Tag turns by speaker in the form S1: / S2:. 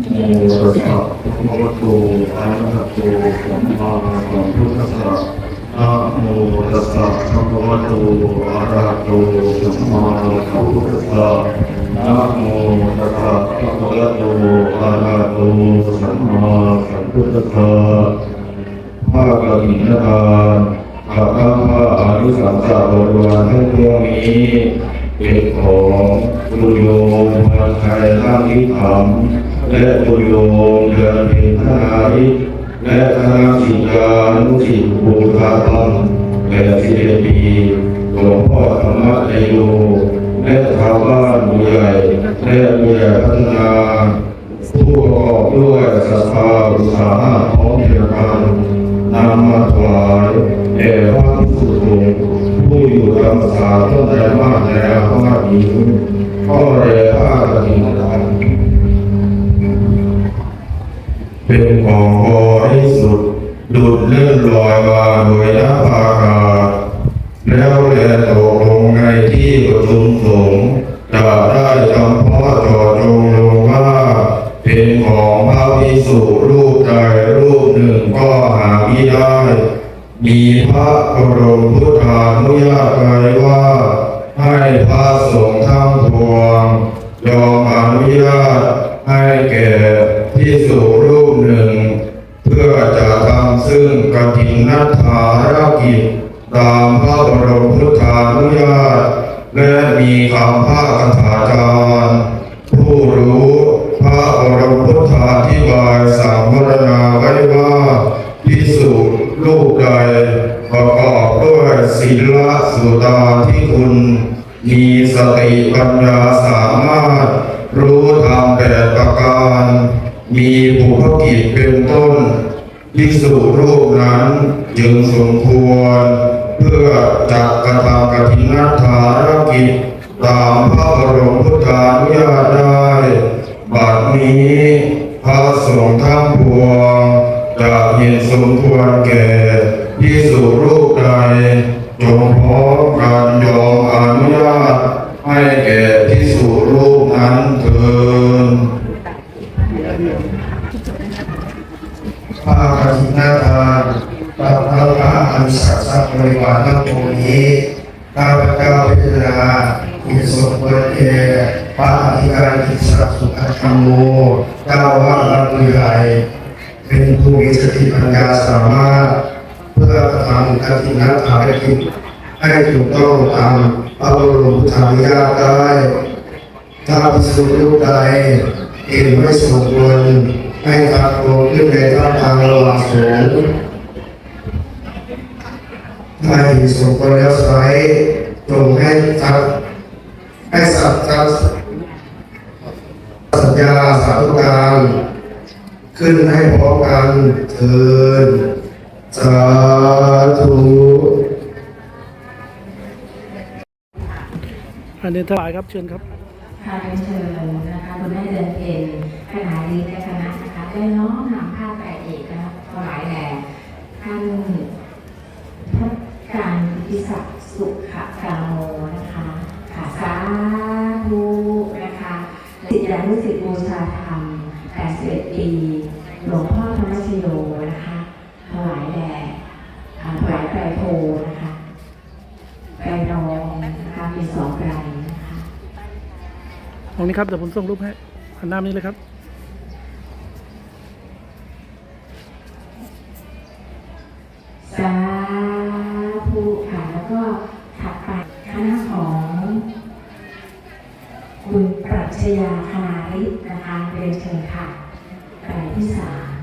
S1: โมตัสสะภะคะวะโตอะระหะโตสัมมาสัมพุทธัสสะนะโมตัสสะภะคะวะโตอะระหะโตสัมมาสัมพุทธัสสะนะโมตัสสะภะคะวะโตอะระหะโตสัมมาสัมพุทธัสสะภาคกฐินทานข้าพระอานุสังสะบริวารทั้งปวงนี้ เป็นของบุญโยมพระไทยท่านิธรรมและบุญโยมเดือนเพ็ญทนาริและคณะสิทธานุสิทธิบูชาธรรมและสิเดปีหลวงพ่อธรรมะเนโยและชาวบ้านผู้ใหญ่และผู้ใหญ่พัฒนาผู้ประกอบด้วยศรัทธาอุตสาหะพร้อมเพรียงกันนำมาถวายแด่พระภิกษุสง ผู้อยู่จำพรรษาต้นไตรมาสในอาพาธนี้ก็แด่ผ้ากฐินทานเป็นของบริสุทธิ์ดุดเลื่อนลอยมาโดยนภาอากาศแล้วแลตกลงในที่ประชุมสงฆ์จะได้จำเพาะจอจงลงว่า เป็นของพระภิกษุรูปใดรูปหนึ่งก็หาไม่ได้ มีพระบรมพุทธานุญาตไว้ว่า ให้พระสงฆ์ทั้งปวงยอมอนุญาตให้แก่ภิกษุรูปหนึ่ง เพื่อจะทำซึ่งกฐินนัฐารกิจตามพระบรมพุทธานุญาต และมีคำภาคถาจารย์ผู้รู้พระบรมพุทธาธิบายสัมวรณ ประกอบด้วยศีลสุตาที่คุณ มีสติปัญญาสามารถ รู้ธรรมแปดประการ มีภูพกิจเป็นต้นภิกษุรูปนั้นจึงสมควร เพื่อจักกระทำกฐินนัฐารกิจ ตามพระบรมพุทธานุญาตได้ บัดนี้พระสงฆ์ทั้งปวงจะเห็นสมควรแก่ ภิกษุรูปใดจงพร้อมกันยอมอนุญาต ให้แก่ภิกษุรูปนั้นเถิด
S2: พระอาทิตย์หน้าทานพระพระพระอันศักดิ์สิทธิ์บริวารทั้งปวงนี้ข้าพเจ้าพิจารณามีสมควรแก่พระอธิการกิจสักสุขธรรมโมเจ้าว่าการเมืองใหญ่เป็นผู้มีสติปัญญาสามารถ เพื่อทำกฐินนัฐารกิจให้ถูกต้องตามพระบรมพุทธานุญาตได้ถ้าพิสูจน์รูปใดเห็นไม่สมควรให้ทางโลกขึ้นในท่าทางระหว่างสูงถ้าเห็นสมควรแล้วใช้จงให้ทักให้สัตย์ทักสัญญาสาธุการขึ้นให้พร้อมกันเถิด สาธุ
S3: อันนี้ถวายครับเชิญครับ
S4: ค่ะเรียนเชิญนะคะคุณแม่เดินเพนคณะลีและคณะนะคะได้น้อมนำผ้าแปดเอกนะคะถวายแด่ท่านพระการอิทิศักดิ์สุขกาโมนะคะค่ะสาธุนะคะสิทธิานุสิทธิบูชาธรรม81ปีหลวงพ่อธรรมชโยนะคะถวายแด่อ่าถวายไตรโพนะคะไตรรองนะคะมีสองไตรนะคะ
S3: ต รงนี้ครับเดี๋ยวผมส่งรูปให้หันหน้านี้เลยครับ
S4: สาธุค่ะแล้วก็ถัดไปคณะของคุณปรัชญาคณาฤทธิ์นะคะเรียนเชิญค่ะรายที่สาม